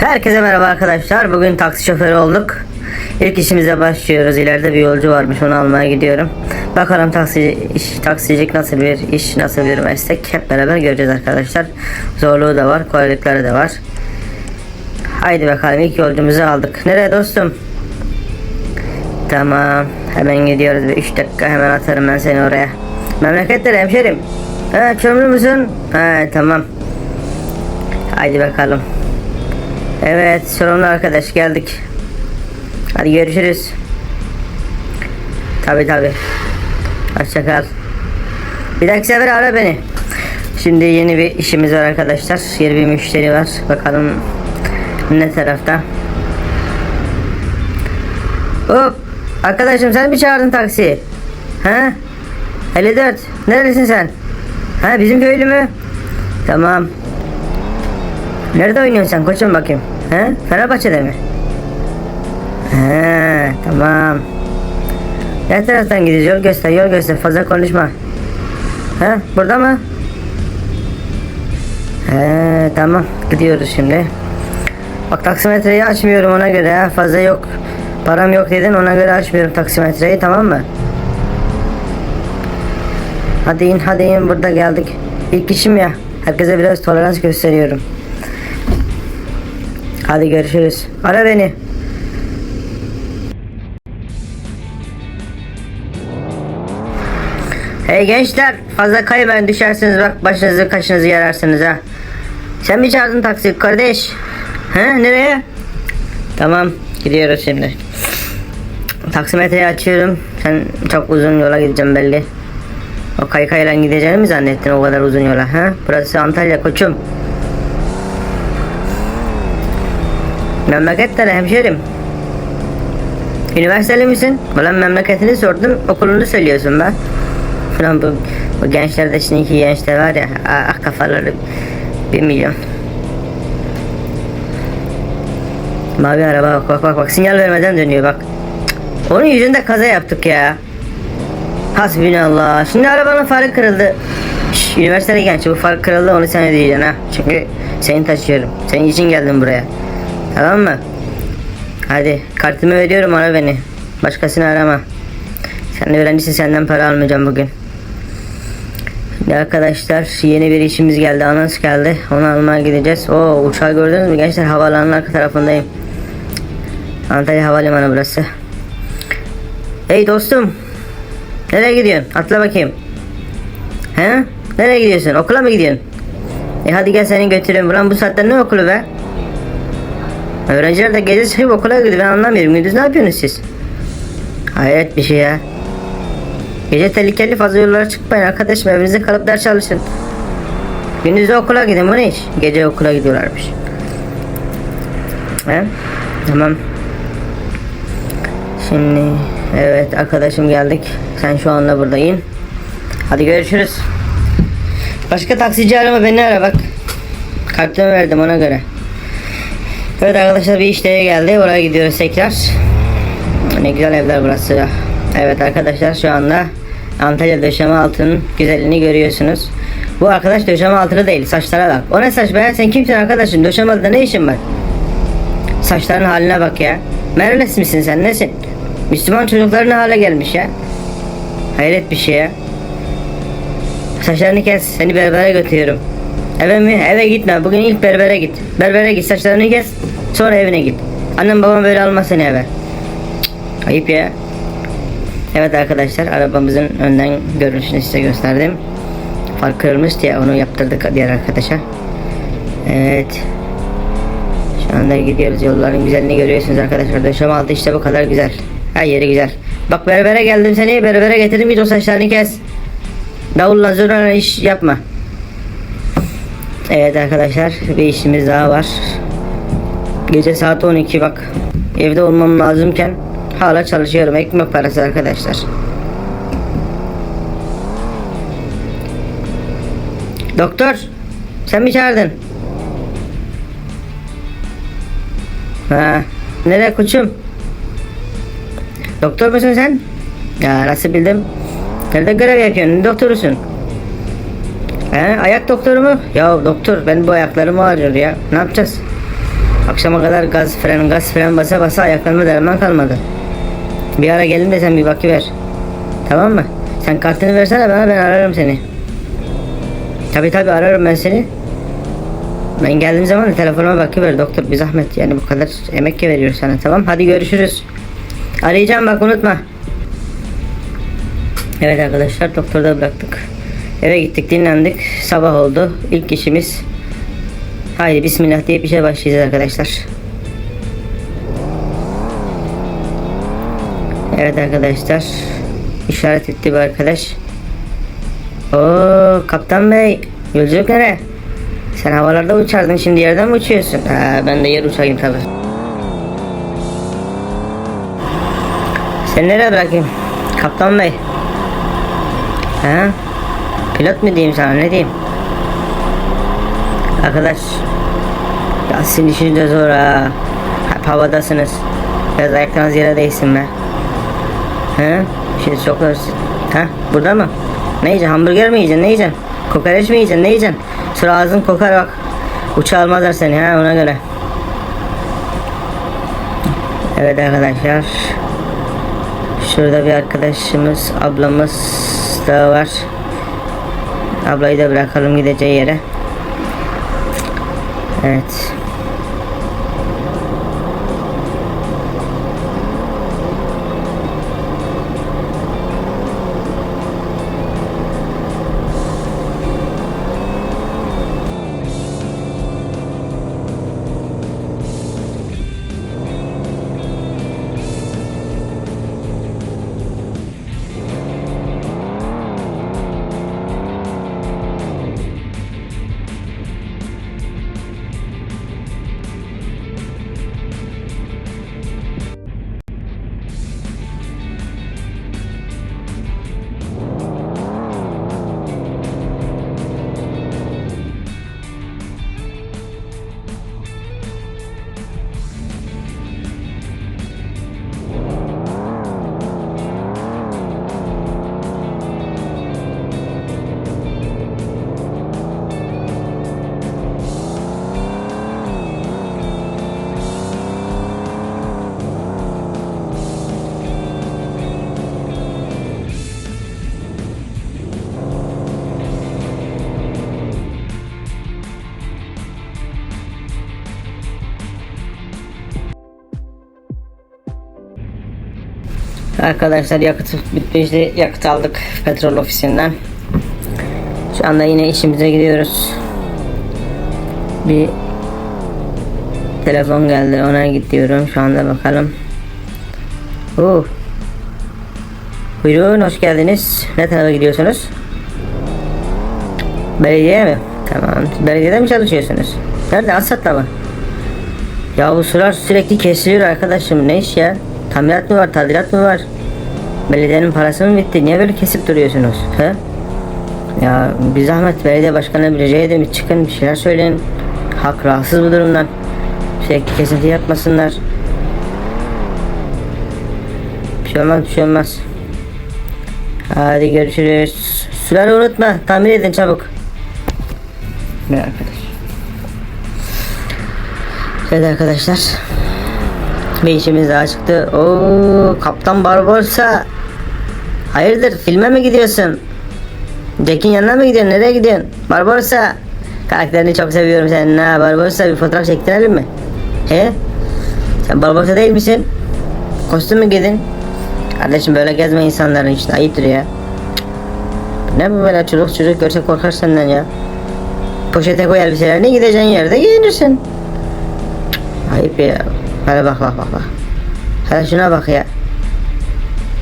Herkese merhaba arkadaşlar. Bugün taksi şoförü olduk. İlk işimize başlıyoruz. İleride bir yolcu varmış. Onu almaya gidiyorum. Bakalım taksici, iş, taksicilik nasıl bir iş, nasıl bir meslek. Hep beraber göreceğiz arkadaşlar. Zorluğu da var, kolaylıkları da var. Haydi bakalım ilk yolcumuzu aldık. Nereye dostum? Tamam. Hemen gidiyoruz. Bir 3 dakika hemen atarım ben seni oraya. Memleketler hemşerim. Ha, çömlü müsün? Ha, tamam. Haydi bakalım. Evet sorumlu arkadaş geldik. Hadi görüşürüz. Tabi tabi. Hoşçakal. Bir dahaki sefer ara beni. Şimdi yeni bir işimiz var arkadaşlar. Yeni bir müşteri var. Bakalım ne tarafta. Hop. Arkadaşım sen mi çağırdın taksiyi? Ha? 54. Neredesin sen? Ha bizim köylü mü? Tamam. Nerede oynuyorsun sen koçum bakayım? He? Fenerbahçe'de mi? He, tamam. Ne taraftan gidiyoruz? Yol göster, yol göster. Fazla konuşma. He, burada mı? He, tamam. Gidiyoruz şimdi. Bak taksimetreyi açmıyorum ona göre ha. Fazla yok. Param yok dedin ona göre açmıyorum taksimetreyi tamam mı? Hadi in hadi in burada geldik. İlk işim ya. Herkese biraz tolerans gösteriyorum. Hadi görüşürüz. Ara beni. Hey gençler fazla kaymayın düşersiniz bak başınızı kaşınızı yararsınız ha. Sen mi çağırdın taksi kardeş? He nereye? Tamam gidiyoruz şimdi. Taksimetreyi açıyorum. Sen çok uzun yola gideceğim belli. O kaykayla gideceğini mi zannettin o kadar uzun yola ha? Burası Antalya koçum. Memleketlere hemşerim. Üniversiteli misin? Ulan memleketini sordum, okulunu söylüyorsun be. Falan bu, bu gençler de şimdiki gençler var ya, ah kafaları bir milyon. Mavi araba bak bak bak bak sinyal vermeden dönüyor bak. Onun yüzünde kaza yaptık ya. Hasbinallah. Şimdi arabanın farı kırıldı. Şş, üniversitede genç bu farı kırıldı onu sen ödeyeceksin ha. Çünkü seni taşıyorum. Senin için geldim buraya. Tamam mı? Hadi kartımı ödüyorum ara beni. Başkasını arama. Sen de öğrencisin senden para almayacağım bugün. Şimdi arkadaşlar yeni bir işimiz geldi. Anons geldi. Onu almaya gideceğiz. Oo uçağı gördünüz mü gençler? Havaalanının arka tarafındayım. Antalya Havalimanı burası. Hey dostum. Nereye gidiyorsun? Atla bakayım. He? Nereye gidiyorsun? Okula mı gidiyorsun? E hadi gel seni götüreyim. Ulan bu saatte ne okulu be? Öğrenciler de gece çıkıp okula gidiyor. Ben anlamıyorum. Gündüz ne yapıyorsunuz siz? Hayret bir şey ya. Gece tehlikeli fazla yollara çıkmayın arkadaşım. Evinizde kalıp ders çalışın. Gündüz de okula gidin. Bu ne iş? Gece okula gidiyorlarmış. He? Tamam. Şimdi evet arkadaşım geldik. Sen şu anda burada in. Hadi görüşürüz. Başka taksici arama beni ara bak. Kartımı verdim ona göre. Evet arkadaşlar bir işlere geldi. Oraya gidiyoruz tekrar. Ne güzel evler burası. Evet arkadaşlar şu anda Antalya döşeme altının güzelliğini görüyorsunuz. Bu arkadaş döşeme altını değil saçlara bak. O ne saç be? Sen kimsin arkadaşım? Döşeme altında ne işin var? Saçların haline bak ya. Merles misin sen nesin? Müslüman çocukların hale gelmiş ya. Hayret bir şey ya. Saçlarını kes. Seni berbere götürüyorum. Eve mi? Eve gitme. Bugün ilk berbere git. Berbere git. Saçlarını kes. Sonra evine git. Annem babam böyle almaz seni eve. Cık, ayıp ya. Evet arkadaşlar arabamızın önden görünüşünü size gösterdim. Far kırılmış diye onu yaptırdık diğer arkadaşa. Evet. Şu anda gidiyoruz yolların güzelliğini görüyorsunuz arkadaşlar. Döşeme altı işte bu kadar güzel. Her yeri güzel. Bak berbere geldim seni berbere getirdim git o saçlarını kes. Davulla zurna iş yapma. Evet arkadaşlar bir işimiz daha var. Gece saat 12 bak. Evde olmam lazımken hala çalışıyorum. Ekmek parası arkadaşlar. Doktor sen mi çağırdın? Ha, nereye koçum? Doktor musun sen? Ya nasıl bildim? Nerede görev yapıyorsun? Doktorusun? He, ayak doktoru mu? Ya doktor ben bu ayaklarım ağrıyor ya. Ne yapacağız? Akşama kadar gaz fren gaz fren basa basa ayaklarıma derman kalmadı. Bir ara gelin de sen bir bakıver. Tamam mı? Sen kartını versene bana ben ararım seni. Tabi tabi ararım ben seni. Ben geldiğim zaman da telefonuma bakıver doktor bir zahmet yani bu kadar emek veriyor sana tamam hadi görüşürüz. Arayacağım bak unutma. Evet arkadaşlar doktorda bıraktık. Eve gittik dinlendik. Sabah oldu. İlk işimiz. Haydi bismillah deyip işe başlayacağız arkadaşlar. Evet arkadaşlar. İşaret etti bu arkadaş. Oo kaptan bey. Yolculuk nere? Sen havalarda uçardın şimdi yerden mi uçuyorsun? Ha, ben de yer uçayım tabi. Sen nereye bırakayım? Kaptan bey. Ha? Pilot mu diyeyim sana ne diyeyim? Arkadaş. Ya sizin işiniz de zor ha. Hep havadasınız. Biraz ayaklarınız yere değsin be. Ha? Şimdi çok. Ha? Burada mı? Ne yiyeceksin? Hamburger mi yiyeceksin? Ne yiyeceksin? Kokoreç mi yiyeceksin? Ne yiyeceksin? Sonra ağzın kokar bak. Uçağa almazlar seni ha ona göre. Evet arkadaşlar. Şurada bir arkadaşımız, ablamız da var. Ablayı da bırakalım gideceği yere. Evet. Arkadaşlar yakıt bitmişti. Yakıt aldık petrol ofisinden. Şu anda yine işimize gidiyoruz. Bir telefon geldi ona gidiyorum şu anda bakalım. Oo. Buyurun hoş geldiniz. Ne tarafa gidiyorsunuz? Belediye mi? Tamam. Belediyede mi çalışıyorsunuz? Nerede? Asat'ta mı? Ya bu sular sürekli kesiliyor arkadaşım. Ne iş ya? Tamirat mı var? Tadilat mı var? Belediyenin parası mı bitti? Niye böyle kesip duruyorsunuz? He? Ya bir zahmet belediye başkanına bir rica edeyim. Çıkın bir şeyler söyleyin. Halk rahatsız bu durumdan. Sürekli kesinti yapmasınlar. Bir şey olmaz bir şey olmaz. Hadi görüşürüz. Suları unutma. Tamir edin çabuk. Ne arkadaş? Evet arkadaşlar. Bir işimiz daha çıktı. Oo, Kaptan Barbosa. Hayırdır filme mi gidiyorsun? Jack'in yanına mı gidiyorsun? Nereye gidiyorsun? Barbosa. Karakterini çok seviyorum senin ha. Barbosa bir fotoğraf çektirelim mi? He? Sen Barbosa değil misin? Kostüm mü giydin? Kardeşim böyle gezme insanların işte ayıptır ya. Ne bu böyle çocuk çocuk görse korkar senden ya. Poşete koy elbiselerini gideceğin yerde giyinirsin. Ayıp ya. Hele bak bak bak bak. Hele şuna bak ya.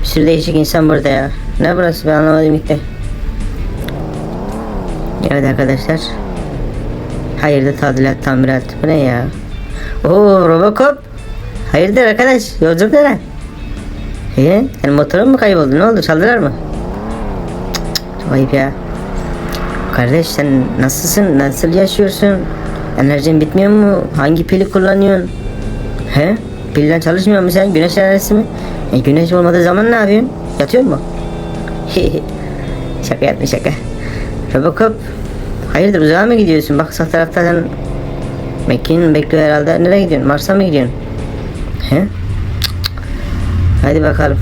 Bir sürü değişik insan burada ya. Ne burası ben anlamadım gitti. Evet arkadaşlar. Hayırdır tadilat tamirat. Bu ne ya? Oo Robocop. Hayırdır arkadaş? Yolculuk nere? Ee, senin motorun mu kayboldu? Ne oldu? Çaldılar mı? Cık, cık, ayıp ya. Kardeş sen nasılsın? Nasıl yaşıyorsun? Enerjin bitmiyor mu? Hangi pili kullanıyorsun? He? Pilden çalışmıyor mu sen? Güneş enerjisi mi? E, güneş olmadığı zaman ne yapıyorsun? Yatıyor mu? şaka yapma şaka. Robocop. Hayırdır uzağa mı gidiyorsun? Bak sağ tarafta sen Mekin bekliyor herhalde. Nereye gidiyorsun? Mars'a mı gidiyorsun? He? Hadi bakalım.